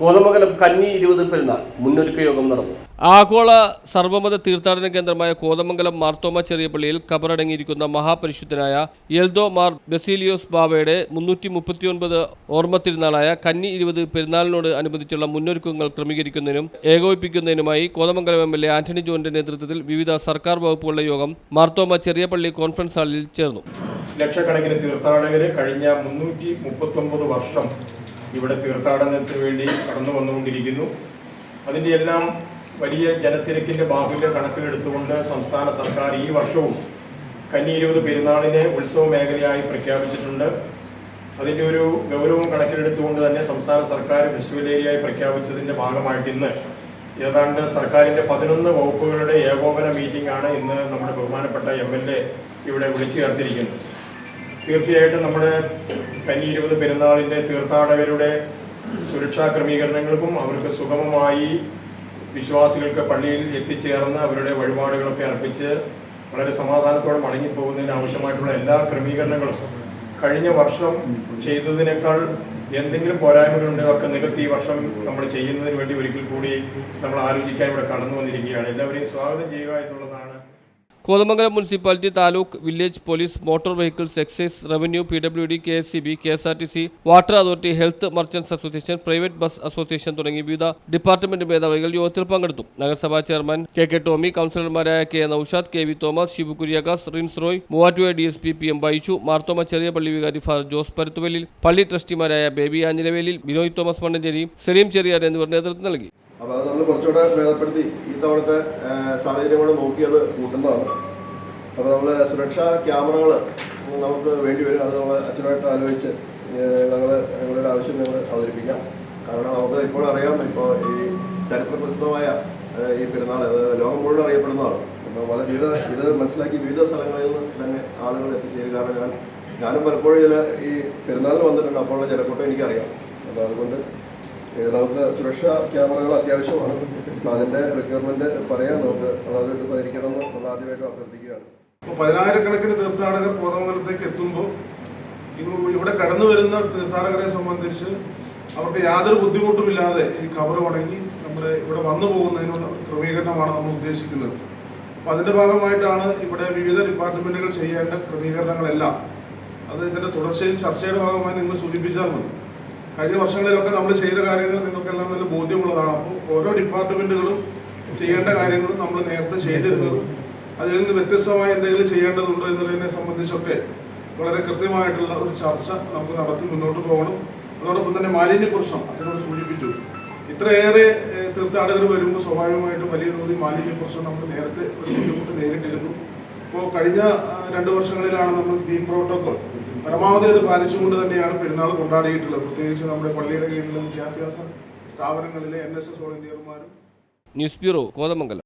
Kothamangalam കന്നി ഇരുപത് പെരുന്നാൾ മുന്നൊരുക്ക യോഗം നടന്നു. ആഗോള സർവമത തീർത്ഥാടന കേന്ദ്രമായ കോതമംഗലം മാർത്തോമ ചെറിയ പള്ളിയിൽ കബറടങ്ങിയിരിക്കുന്ന മഹാപരിശുദ്ധനായ എൽദോ മാർ ബെസീലിയോസ് ബാവയുടെ മുന്നൂറ്റി മുപ്പത്തിയൊൻപത് ഓർമ്മ തിരുനാളായ കന്നി ഇരുപത് പെരുന്നാളിനോട് അനുബന്ധിച്ചുള്ള മുന്നൊരുക്കങ്ങൾ ക്രമീകരിക്കുന്നതിനും ഏകോപിപ്പിക്കുന്നതിനുമായി Kothamangalam M L A Antony ജോണിന്റെ നേതൃത്വത്തിൽ വിവിധ സർക്കാർ വകുപ്പുകളുടെ യോഗം മാർത്തോമ ചെറിയ പള്ളി കോൺഫറൻസ് ഹാളിൽ ചേർന്നു. ലക്ഷക്കണക്കിന് തീർത്ഥാടകര് കഴിഞ്ഞ മുന്നൂറ്റി മുപ്പത്തൊമ്പത് വർഷം ഇവിടെ തീർത്ഥാടനത്തിന് വേണ്ടി കടന്നു വന്നുകൊണ്ടിരിക്കുന്നു. അതിന്റെ എല്ലാം വലിയ ജനത്തിരക്കിന്റെ ബാഹുല്യം കണക്കിലെടുത്തുകൊണ്ട് സംസ്ഥാന സർക്കാർ ഈ വർഷവും കന്നി ഇരുപത് പെരുന്നാളിനെ ഉത്സവ മേഖലയായി പ്രഖ്യാപിച്ചിട്ടുണ്ട്. അതിന്റെ ഒരു ഗൗരവം കണക്കിലെടുത്തുകൊണ്ട് തന്നെ സംസ്ഥാന സർക്കാർ ഫെസ്റ്റിവൽ ഏരിയയായി പ്രഖ്യാപിച്ചതിന്റെ ഭാഗമായിട്ട് ഇന്ന് ഏതാണ്ട് സർക്കാരിന്റെ പതിനൊന്ന് വകുപ്പുകളുടെ ഏകോപന മീറ്റിംഗ് ആണ് ഇന്ന് നമ്മുടെ ബഹുമാനപ്പെട്ട എം എൽ എ ഇവിടെ വിളിച്ചു ചേർത്തിരിക്കുന്നത്. തീർച്ചയായിട്ടും നമ്മുടെ കന്നി ഇരുപത് പെരുന്നാളിന്റെ തീർത്ഥാടകരുടെ സുരക്ഷാ ക്രമീകരണങ്ങൾക്കും അവർക്ക് സുഗമമായി വിശ്വാസികൾക്ക് പള്ളിയിൽ എത്തിച്ചേർന്ന് അവരുടെ വഴിപാടുകളൊക്കെ അർപ്പിച്ച് വളരെ സമാധാനത്തോടെ മടങ്ങിപ്പോകുന്നതിന് ആവശ്യമായിട്ടുള്ള എല്ലാ ക്രമീകരണങ്ങളും. കഴിഞ്ഞ വർഷം ചെയ്തതിനേക്കാൾ എന്തെങ്കിലും പോരായ്മകളുണ്ട് ഒക്കെ നികത്തി ഈ വർഷം നമ്മൾ ചെയ്യുന്നതിന് വേണ്ടി ഒരിക്കൽ കൂടി നമ്മൾ ആലോചിക്കാൻ ഇവിടെ കടന്നു വന്നിരിക്കുകയാണ്. എല്ലാവരെയും സ്വാഗതം ചെയ്യുക എന്നുള്ളതാണ് Kothamangalam municipality taluk village police motor vehicles excise revenue P W D K S C B K S R T C water authority health merchants association private bus association തുടങ്ങി വിവിധ ഡിപ്പാർട്ട്മെന്റ് മേധാവികൾ യോഗത്തിൽ പങ്കെടുത്തു. നഗരസഭാ chairman K K Tomy കൌൺസിലർമാരായ K Noushad K V Thomas Shibu Kuriakose Rins Roy Muvattupuzha D S P P M Baichu Marthoma ചെറിയ പള്ളി വികാരി far Jose പരുത്തുവലിൽ പള്ളി ട്രസ്റ്റിമാരായ ബേബി ആഞ്ഞിലവേലിൽ ബിനോയ് തോമസ് മണ്ണഞ്ചേരി സലീം ചെറിയാർ എന്നിവർ നേതൃത്വം നൽകി. അപ്പോൾ അത് നമ്മൾ കുറച്ചുകൂടെ ഭേദപ്പെടുത്തി ഈ തവണത്തെ സാഹചര്യം കൂടെ നോക്കി അത് കൂട്ടുന്നതാണ്. അപ്പോൾ നമ്മൾ സുരക്ഷാ ക്യാമറകൾ നമുക്ക് വേണ്ടി വരും. അത് നമ്മൾ അച്ഛനായിട്ട് ആലോചിച്ച് ഞങ്ങൾ ഞങ്ങളുടെ ആവശ്യം ഞങ്ങൾ അവതരിപ്പിക്കാം. കാരണം നമുക്ക് ഇപ്പോൾ അറിയാം ഇപ്പോൾ ഈ ചരിത്ര പ്രസിദ്ധമായ ഈ പെരുന്നാൾ അത് ലോകം മുഴുവൻ അറിയപ്പെടുന്നതാണ്. അപ്പോൾ വളരെ വിവിധ ഇത് മനസ്സിലാക്കി വിവിധ സ്ഥലങ്ങളിൽ നിന്ന് തന്നെ ആളുകൾ എത്തിച്ചേരും. ഞാൻ ഞാനും പലപ്പോഴും ചില ഈ പെരുന്നാളിൽ വന്നിട്ടുണ്ട്. അപ്പോഴുള്ള ചിലക്കോട്ടം എനിക്കറിയാം. അപ്പോൾ അതുകൊണ്ട് നമുക്ക് സുരക്ഷാ ക്യാമറകൾ അത്യാവശ്യമാണ്. അതിന്റെ റിക്വയർമെന്റ് പറയാം നമുക്ക് അതായത് പരിഹരിക്കണമെന്ന് നമ്മൾ ആദ്യമായിട്ട് അഭ്യർത്ഥിക്കുകയാണ്. പതിനായിരക്കണക്കിന് തീർത്ഥാടകർ കോതമംഗലത്തേക്ക് എത്തുമ്പോൾ ഇവിടെ കടന്നു വരുന്ന തീർത്ഥാടകരെ സംബന്ധിച്ച് അവർക്ക് യാതൊരു ബുദ്ധിമുട്ടുമില്ലാതെ ഈ കവർ ഉണങ്ങി നമ്മുടെ ഇവിടെ വന്നു പോകുന്നതിനുള്ള ക്രമീകരണമാണ് നമ്മൾ ഉദ്ദേശിക്കുന്നത്. അപ്പോൾ അതിന്റെ ഭാഗമായിട്ടാണ് ഇവിടെ വിവിധ ഡിപ്പാർട്ട്മെന്റുകൾ ചെയ്യേണ്ട ക്രമീകരണങ്ങളെല്ലാം. അത് ഇതിന്റെ തുടർച്ചയിൽ ചർച്ചയുടെ ഭാഗമായി നിങ്ങൾ സൂചിപ്പിച്ചാൽ മതി. കഴിഞ്ഞ വർഷങ്ങളിലൊക്കെ നമ്മൾ ചെയ്ത കാര്യങ്ങൾ നിങ്ങൾക്കെല്ലാം നല്ല ബോധ്യമുള്ളതാണ്. അപ്പോൾ ഓരോ ഡിപ്പാർട്ട്മെന്റുകളും ചെയ്യേണ്ട കാര്യങ്ങളും നമ്മൾ നേരത്തെ ചെയ്തിരുന്നത്. അതിൽ നിന്ന് വ്യത്യസ്തമായി എന്തെങ്കിലും ചെയ്യേണ്ടതുണ്ടോ എന്നുള്ളതിനെ സംബന്ധിച്ചൊക്കെ വളരെ കൃത്യമായിട്ടുള്ള ഒരു ചർച്ച നമുക്ക് നടത്തി മുന്നോട്ട് പോകണം. അതോടൊപ്പം തന്നെ മാലിന്യ പ്രശ്നം അതിനോട് സൂചിപ്പിച്ചു. ഇത്രയേറെ തീർത്ഥാടകർ വരുമ്പോൾ സ്വാഭാവികമായിട്ടും വലിയ തോതിൽ മാലിന്യ പ്രശ്നം നമ്മൾ നേരത്തെ ഒരു ബുദ്ധിമുട്ട് നേരിട്ടിരുന്നു. ഇപ്പോൾ കഴിഞ്ഞ രണ്ട് വർഷങ്ങളിലാണ് നമ്മൾ ഗ്രീൻ പ്രോട്ടോകോൾ. പരമാവധി അത് പാലിച്ചുകൊണ്ട് തന്നെയാണ് പെരുന്നാൾ കൊണ്ടാടിയിട്ടുള്ളത്. പ്രത്യേകിച്ച് നമ്മുടെ പള്ളിയുടെ കീഴിലുള്ള വിദ്യാഭ്യാസ സ്ഥാപനങ്ങളിലെ എൻ എസ് എസ് വോളണ്ടിയർമാരും ന്യൂസ് ബ്യൂറോ കോതമംഗലം.